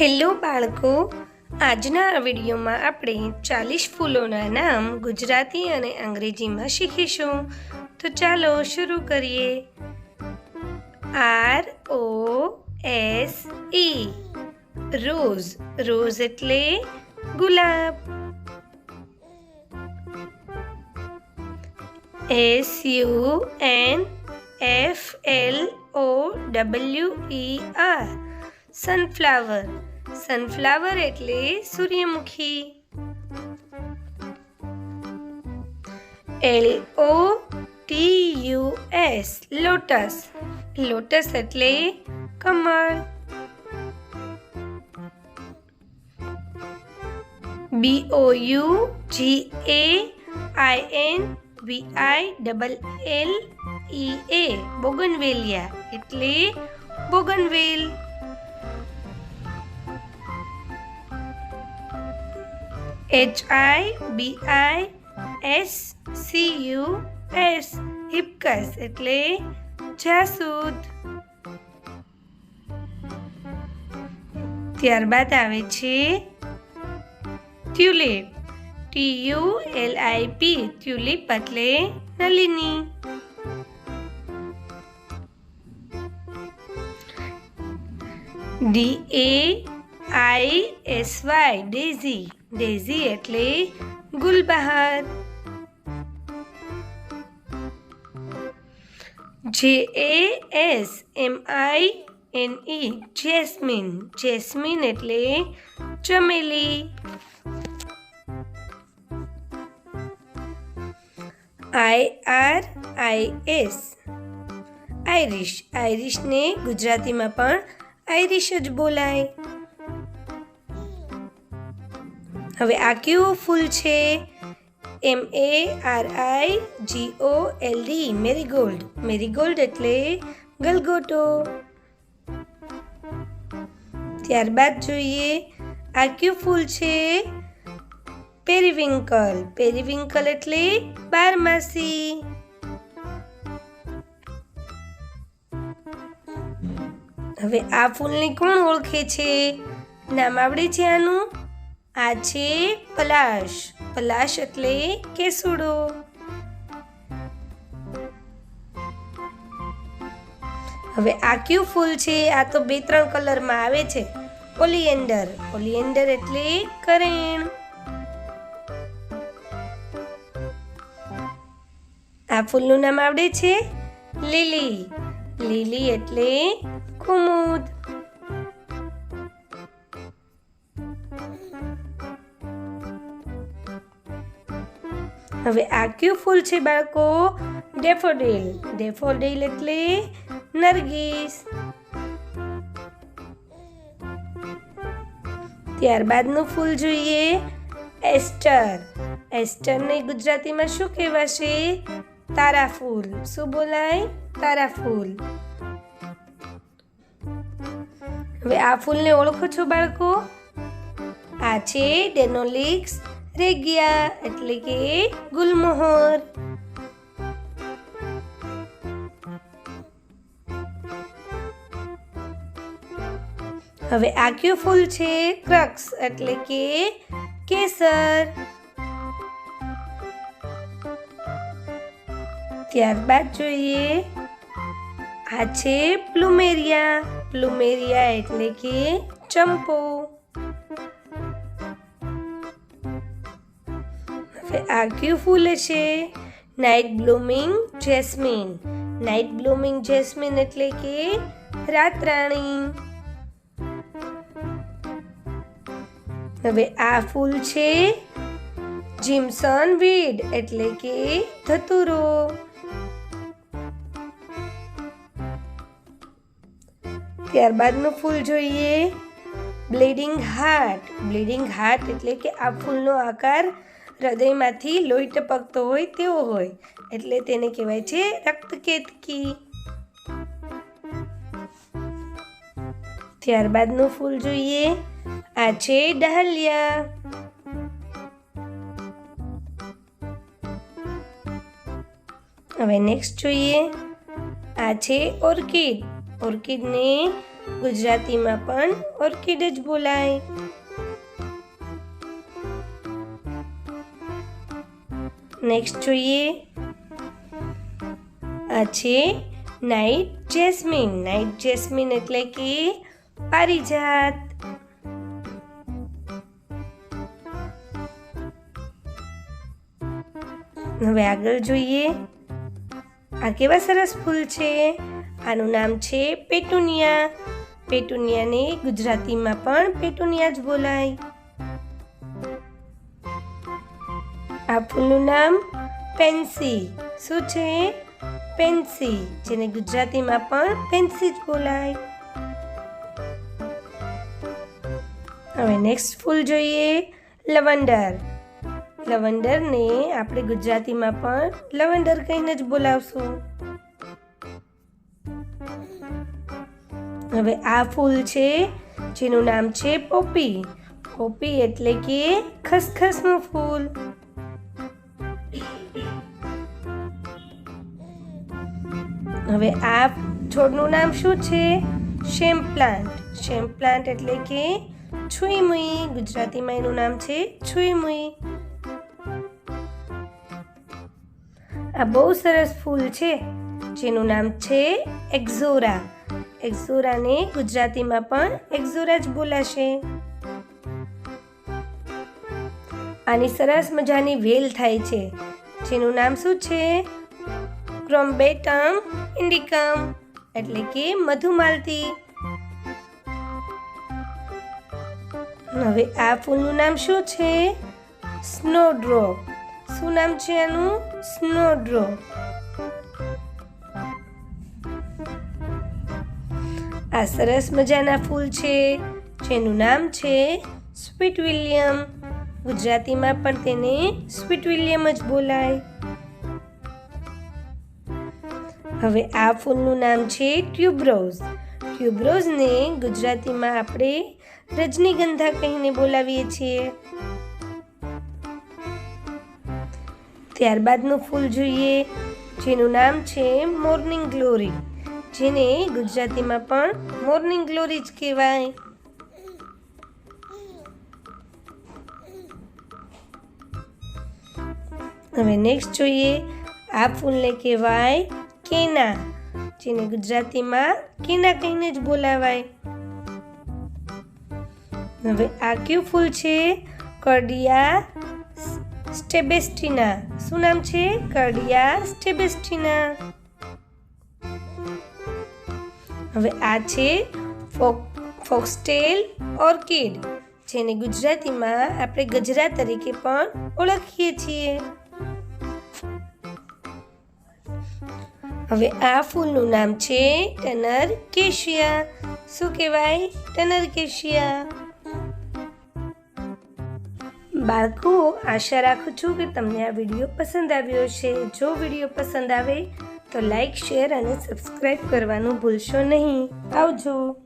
Hello બાળકો, આજના વિડીયોમાં આપણે ચાલીસ ફૂલોના નામ ગુજરાતી અને અંગ્રેજીમાં શીખીશું. તો ચાલો શરૂ કરીએ. R, O, S, E. Rose rose એટલે ગુલાબ. S, U, N, F, L, O, W, E, R. Sunflower. Sunflower એટલે સૂર્યમુખી. L O T U S lotus. Lotus એટલે કમળ. B O U G A I N V I double L E A bougainvillea એટલે બોગનવેલ. H I B I S C U S hibiscus એટલે જાસૂદ. ત્યારબાદ આવે છે tulip T U L I P tulip એટલે Nalini. D A I S Y daisy daisy એટલે ગુલબહાર. J A S M I N E jasmine. Jasmine એટલે ચમેલી. I R I S આઈરિશ આઈરિશને ગુજરાતીમાં પણ આઈરિશ જ બોલાય. હવે આ કયું ફૂલ છે? M A R I G O L D marigold marigold એટલે ગલગોટો. ત્યારબાદ જોઈએ, આ કયું ફૂલ છે? પેરીવિંકલ પેરીવિંકલ એટલે બારમાસી. હવે આ ફૂલને કોણ ઓળખે છે? નામ આવડે છે આનું? આ છે પલાશ પલાશ એટલે કેસુડો. હવે આ કયું ફૂલ છે? આ તો બે ત્રણ કલરમાં આવે છે. ઓલિએન્ડર. ઓલિએન્ડર એટલે કરેણ. આ ફૂલનું નામ આવડે છે? લીલી. લીલી એટલે કુમુદ હવે આ કયું ફૂલ છે બાળકો? ડેફોડિલ. ડેફોડિલ એટલે નરગીસ. ત્યારબાદનું ફૂલ જોઈએ. એસ્ટર. એસ્ટરને ગુજરાતીમાં શું કહેવાશે? તારા ફૂલ શું બોલાય? તારા ફૂલ હવે આ ફૂલને ઓળખો છો બાળકો? આ છે ડેનોલિક્સ રેગિયા એટલે કે ગુલમોહર. હવે આ કયું ફૂલ છે? ક્રક્સ, એટલે કે કેસર. ત્યારબાદ જોઈએ, આ છે પ્લુમેરિયા. પ્લુમેરિયા એટલે કે ચંપો. આ કયું ફૂલ છે? Night blooming jasmine night blooming jasmine એટલે કે રાતરાણી. હવે આ ફૂલ છે જીમસન વીડ એટલે કે ધતુરો. ત્યારબાદનું ફૂલ જોઈએ. બ્લીડિંગ હાર્ટ બ્લીડિંગ હાર્ટ એટલે કે આ ફૂલનો આકાર હૃદયમાંથી લોહી ટપકતો હોય તેવો હોય, એટલે તેને કહેવાય છે રક્તકેતકી. ત્યારબાદનું ફૂલ જોઈએ. આ છે ડહલિયા. હવે નેક્સ્ટ જોઈએ. આ છે ઓર્કિડ. ઓર્કિડને ગુજરાતીમાં પણ ઓર્કિડ જ બોલાય. નેક્સ્ટ જોઈએ. આ છે નાઇટ જેસ્મિન નાઇટ જેસ્મિન એટલે કે પારિજાત. હવે આગળ જોઈએ. આ કેવા સરસ ફૂલ છે? આનું નામ છે પેટુનિયા. પેટુનિયાને ગુજરાતીમાં પણ પેટુનિયા જ બોલાય. આ ફૂલનું નામ પેન્સી. શું છે? પેન્સી, જેને ગુજરાતીમાં પણ પેન્સી જ બોલાય. હવે નેક્સ્ટ ફૂલ જોઈએ. લવંડર. લવંડરને આપણે ગુજરાતીમાં પણ લવંડર કહીને જ બોલાવશું. હવે આ ફૂલ છે, જેનું નામ છે પોપી. પોપી એટલે કે ખસખસનું ફૂલ. હવે આ છોડનું નામ શું છે? શેમ પ્લાન્ટ શેમ પ્લાન્ટ એટલે કે છુઈમુઈ. ગુજરાતીમાં એનું નામ છે છુઈમુઈ. આ બહુ સરસ ફૂલ છે, જેનું નામ છે એક્ઝોરા. એક્ઝોરાને ગુજરાતીમાં પણ એક્ઝોરા જ બોલાશે. આની સરસ મજાની વેલ થાય છે, જેનું નામ શું છે? ક્રોમ્બેટમ ઇન્ડિકમ એટલે કે મધુમાલતી હવે આ ફૂલનું નામ શું છે? સ્નોડ્રોપ શું નામ છે આનું? સ્નોડ્રોપ આ સરસ મજાના ફૂલ છે, જેનું નામ છે સ્વીટ વિલિયમ ગુજરાતીમાં પણ તેને સ્વીટ વિલિયમ જ બોલાય. હવે આ ફૂલનું નામ છે ટ્યુબરોઝ. ટ્યુબરોઝને ગુજરાતીમાં આપણે રજનીગંધા કહીને બોલાવીએ છીએ. ત્યારબાદનું ફૂલ જોઈએ, જેનું નામ છે મોર્નિંગ ગ્લોરી. જેને ગુજરાતીમાં પણ મોર્નિંગ ગ્લોરી જ કહેવાય. હવે નેક્સ્ટ જોઈએ, આ ફૂલને કહેવાય કેના, જેને ગુજરાતીમાં કેના કહીને જ બોલાવાય. હવે આ કયું ફૂલ છે? કડિયા સ્ટેબેસ્ટિના. શું નામ છે? કડિયા સ્ટેબેસ્ટિના. હવે આ છે ફોક્સટેલ ઓર્કિડ, જેને ગુજરાતીમાં આપણે ગજરા તરીકે પણ ઓળખીએ છીએ. હવે આ ફૂલનું નામ છે ટનર કેશિયા. શું કહેવાય? ટનર કેશિયા. બાળકો, આશા રાખું છું કે તમને આ વીડિયો પસંદ આવ્યો છે જો વીડિયો પસંદ આવે તો લાઈક, શેર અને સબસ્ક્રાઈબ કરવાનું ભૂલશો નહીં. આવજો.